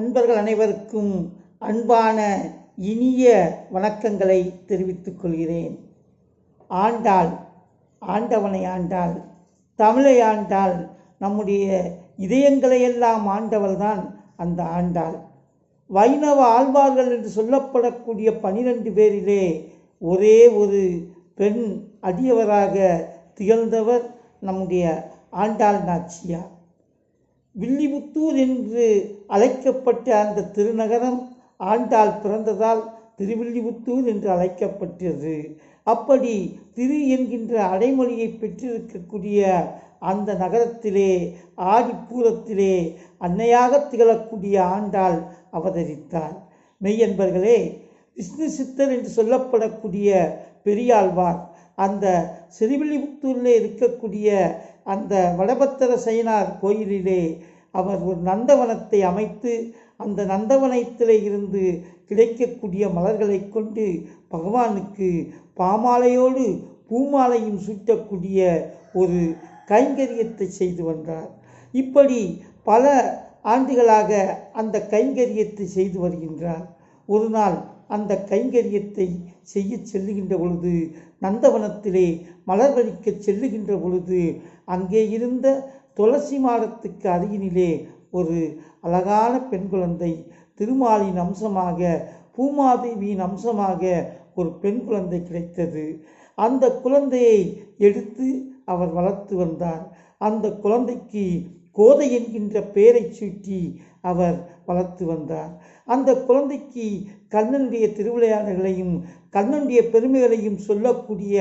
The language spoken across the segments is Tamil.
அன்பர்கள் அனைவருக்கும் அன்பான இனிய வணக்கங்களை தெரிவித்துக் கொள்கிறேன். ஆண்டாள் ஆண்டவனை ஆண்டாள் தமிழை ஆண்டாள் நம்முடைய இதயங்களையெல்லாம் ஆண்டவள்தான் அந்த ஆண்டாள். வைணவ ஆழ்வார்கள் என்று சொல்லப்படக்கூடிய பனிரெண்டு பேரிலே ஒரே ஒரு பெண் அடியவராக திகழ்ந்தவர் நம்முடைய ஆண்டாள் நாச்சியார். வில்லிபுத்தூர் என்று அழைக்கப்பட்ட அந்த திருநகரம் ஆண்டாள் பிறந்ததால் திருவில்லிபுத்தூர் என்று அழைக்கப்பட்டது. அப்படி திரு என்கின்ற அடைமொழியை பெற்றிருக்கக்கூடிய அந்த நகரத்திலே ஆடிப்பூரத்திலே அன்னையாக திகழக்கூடிய ஆண்டாள் அவதரித்தார். மெய்யன்பர்களே விஷ்ணு சித்தர் என்று சொல்லப்படக்கூடிய பெரியாழ்வார் அந்த சிறுவில்லிபுத்தூரில் இருக்கக்கூடிய அந்த வடபத்திர சைனார் கோயிலிலே அவர் ஒரு நந்தவனத்தை அமைத்து அந்த நந்தவனத்திலே இருந்து கிடைக்கக்கூடிய மலர்களை கொண்டு பகவானுக்கு பாமாலையோடு பூமாலையும் சூட்டக்கூடிய ஒரு கைங்கரியத்தை செய்து வந்தார். இப்படி பல ஆண்டுகளாக அந்த கைங்கரியத்தை செய்து வருகின்றார். ஒரு நாள் அந்த கைங்கரியத்தை செய்ய செல்லுகின்ற பொழுது நந்தவனத்திலே மலர் பறிக்க செல்லுகின்ற பொழுது அங்கே இருந்த துளசி மாடத்துக்கு அருகினிலே ஒரு அழகான பெண் குழந்தை திருமாலின் அம்சமாக பூமாதேவியின் அம்சமாக ஒரு பெண் குழந்தை கிடைத்தது. அந்த குழந்தையை எடுத்து அவர் வளர்த்து வந்தார். அந்த குழந்தைக்கு கோதை என்கின்ற பெயரை சூட்டி அவர் வளர்த்து வந்தார். அந்த குழந்தைக்கு கண்ணனுடைய திருவிளையாடல்களையும் கண்ணனுடைய பெருமைகளையும் சொல்லக்கூடிய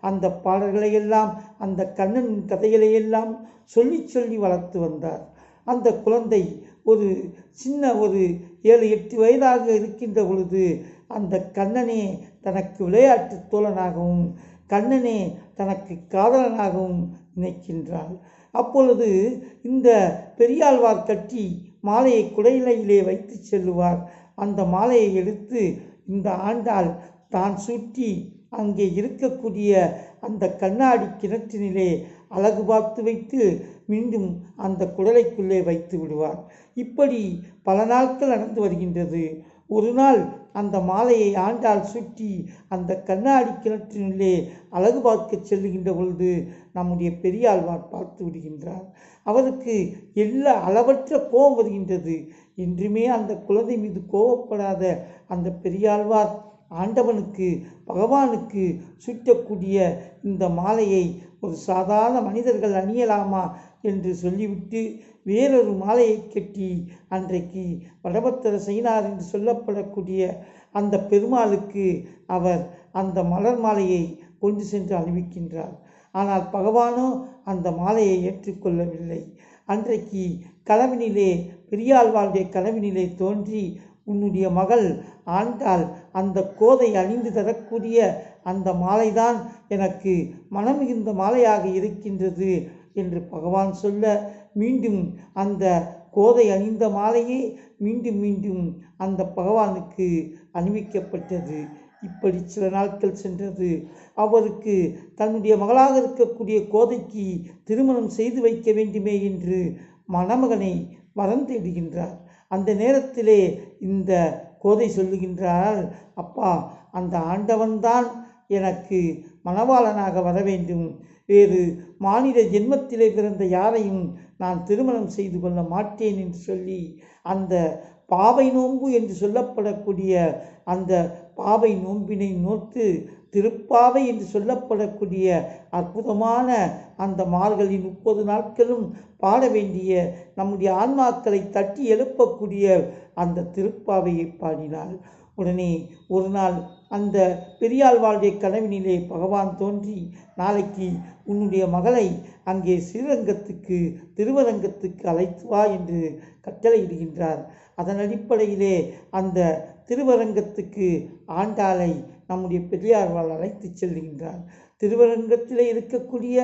அந்த பாடல்களையெல்லாம் அந்த கண்ணனின் கதைகளையெல்லாம் சொல்லி சொல்லி வளர்த்து வந்தார். அந்த குழந்தை ஒரு சின்ன ஒரு ஏழு எட்டு வயதாக இருக்கின்ற பொழுது அந்த கண்ணனே தனக்கு விளையாட்டு தோழனாகவும் கண்ணனே தனக்கு காதலனாகவும் நினைக்கின்றாள். அப்பொழுது இந்த பெரியாழ்வார் கட்டி மாலையை குடையிலையிலே வைத்து செல்லுவார். அந்த மாலையை எடுத்து இந்த ஆண்டாள் தான் சுற்றி அங்கே இருக்கக்கூடிய அந்த கண்ணாடி கிணற்றினிலே அழகு பார்த்து வைத்து மீண்டும் அந்த குடலைக்குள்ளே வைத்து விடுவார். இப்படி பல நாட்கள் நடந்து வருகின்றது. ஒரு நாள் அந்த மாலையை ஆண்டால் சுற்றி அந்த கண்ணாடி கிணற்றினுள்ளே அழகு பார்க்க செல்லுகின்ற பொழுது நம்முடைய பெரியாழ்வார் பார்த்து விடுகின்றார். அவருக்கு எல்லா அளவற்ற கோபம் வருகின்றது. என்றுமே அந்த குழந்தை மீது கோபப்படாத அந்த பெரியாழ்வார் ஆண்டவனுக்கு பகவானுக்கு சுற்றக்கூடிய இந்த மாலையை ஒரு சாதாரண மனிதர்கள் அணியலாமா என்று சொல்லிவிட்டு வேறொரு மாலையை கட்டி அன்றைக்கு வடபத்திர செய்னார் என்று சொல்லப்படக்கூடிய அந்த பெருமாளுக்கு அவர் அந்த மலர் மாலையை கொண்டு சென்று அணிவிக்கின்றார். ஆனால் பகவானோ அந்த மாலையை ஏற்றுக்கொள்ளவில்லை. அன்றைக்கு கலவினிலே பெரியாழ்வாருடைய கலவினிலே தோன்றி உன்னுடைய மகள் ஆண்டால் அந்த கோதை அணிந்து தரக்கூடிய அந்த மாலைதான் எனக்கு மனமிகுந்த மாலையாக இருக்கின்றது என்று பகவான் சொல்ல மீண்டும் அந்த கோதை அணிந்த மாலையே மீண்டும் மீண்டும் அந்த பகவானுக்கு அணிவிக்கப்பட்டது. இப்படி சில நாட்கள் சென்றது. அவருக்கு தன்னுடைய மகளாக இருக்கக்கூடிய கோதைக்கு திருமணம் செய்து வைக்க வேண்டுமே என்று மணமகனை வரம் தேடுகின்றார் அந்த நேரத்திலே இந்த கோதை சொல்லுகின்றார் அப்பா அந்த ஆண்டவன்தான் எனக்கு மணவாளனாக வர வேண்டும் வேறு மாநில ஜென்மத்திலே பிறந்த யாரையும் நான் திருமணம் செய்து கொள்ள மாட்டேன் என்று சொல்லி அந்த பாவை நோன்பு என்று சொல்லப்படக்கூடிய அந்த பாவை நோன்பினை நோத்து திருப்பாவை என்று சொல்லப்படக்கூடிய அற்புதமான அந்த மார்களின் முப்பது நாட்களும் பாட வேண்டிய நம்முடைய ஆன்மாக்களை தட்டி எழுப்பக்கூடிய அந்த திருப்பாவையை பாடினாள். உடனே ஒரு நாள் அந்த பெரியாழ்வாளுடைய கனவினிலே பகவான் தோன்றி நாளைக்கு உன்னுடைய மகளை அங்கே ஸ்ரீரங்கத்துக்கு திருவரங்கத்துக்கு அழைத்து வா என்று கட்டளையிடுகின்றார். அதன் அடிப்படையிலே அந்த திருவரங்கத்துக்கு ஆண்டாளை நம்முடைய பெரியார்வால் அழைத்து செல்கின்றார். திருவரங்கத்தில் இருக்கக்கூடிய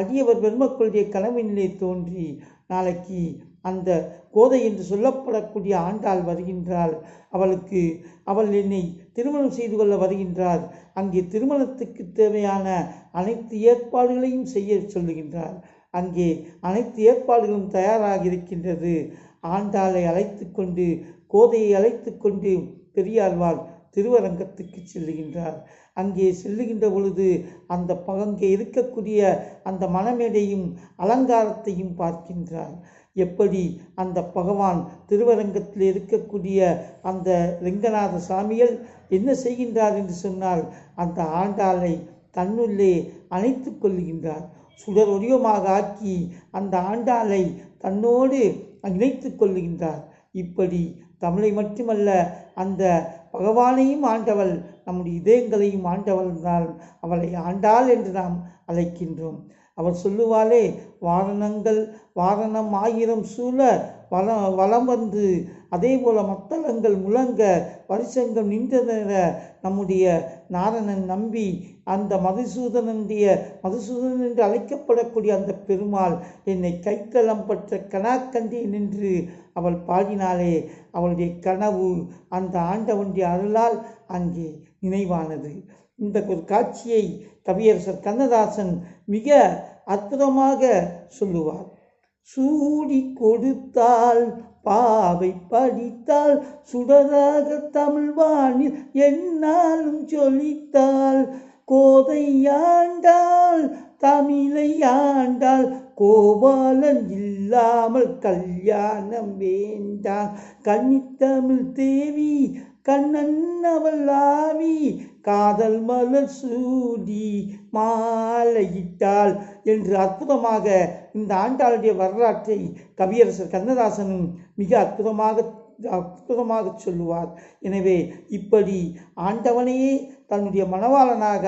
அடியவர் பெருமக்களுடைய கனவினிலே தோன்றி நாளைக்கு அந்த கோதை என்று சொல்லப்படக்கூடிய ஆண்டாள் வருகின்றாள். அவளுக்கு அவள் என்னை திருமணம் செய்து கொள்ள வருகின்றார் அங்கே திருமணத்துக்கு தேவையான அனைத்து ஏற்பாடுகளையும் செய்ய சொல்லுகின்றார் அங்கே அனைத்து ஏற்பாடுகளும் தயாராக இருக்கின்றது. ஆண்டாளை அழைத்து கொண்டு கோதையை அழைத்து கொண்டு பெரியாழ்வார் திருவரங்கத்துக்கு செல்லுகின்றார். அங்கே செல்லுகின்ற பொழுது அந்த ப- அங்கே இருக்கக்கூடிய அந்த மணமேடையும் அலங்காரத்தையும் பார்க்கின்றார். எப்படி அந்த பகவான் திருவரங்கத்தில் இருக்கக்கூடிய அந்த லிங்கநாத சாமிகள் என்ன செய்கின்றார் என்று சொன்னால் அந்த ஆண்டாளை தன்னுள்ளே அணைத்து கொள்கின்றார். சுடர் வடிவமாக ஆக்கி அந்த ஆண்டாளை தன்னோடு இணைத்து கொள்ளுகின்றார் இப்படி தமிழை மட்டுமல்ல அந்த பகவானையும் ஆண்டவள் நம்முடைய இதயங்களையும் ஆண்டவள் தான் அவளை ஆண்டாள் என்று நாம் அழைக்கின்றோம். அவர் சொல்லுவாளே வாரணங்கள் வாரணம் ஆயிரம் சூழ வளம் வலம் வந்து அதே போல் மத்தளங்கள் முழங்க வருஷங்கள் நின்றன நம்முடைய நாரணன் நம்பி அந்த மதுசூதனனுடைய மதுசூதனன் என்று அழைக்கப்படக்கூடிய அந்த பெருமாள் என்னை கைக்கலம் பற்ற கனாக்கண்டேன் நின்று அவள் பாடினாலே அவளுடைய கனவு அந்த ஆண்டவனுடைய அருளால் அங்கே நினைவானது. இந்த ஒரு காட்சியை கவியரசர் கண்ணதாசன் மிக அற்புதமாக சொல்லுவார். சூடி கொடுத்தால் பாவை படித்தால் சுடராக தமிழ் வானில் என்னாலும் சொல்லித்தாள் கோதை ஆண்டாள் தமிழை ஆண்டாள் கோபாலன் இல்லாமல் கல்யாணம் வேண்டாம். கன்னித்தமிழ் தேவி கண்ணன் அவள் ஆவி காதல் மலர் சூடி மாலையிட்டாள் என்று அற்புதமாக இந்த ஆண்டாளுடைய வரலாற்றை கவியரசர் கண்ணதாசனும் மிக அற்புதமாக அற்புதமாக சொல்லுவார். எனவே இப்படி ஆண்டவனையே தன்னுடைய மணவாளனாக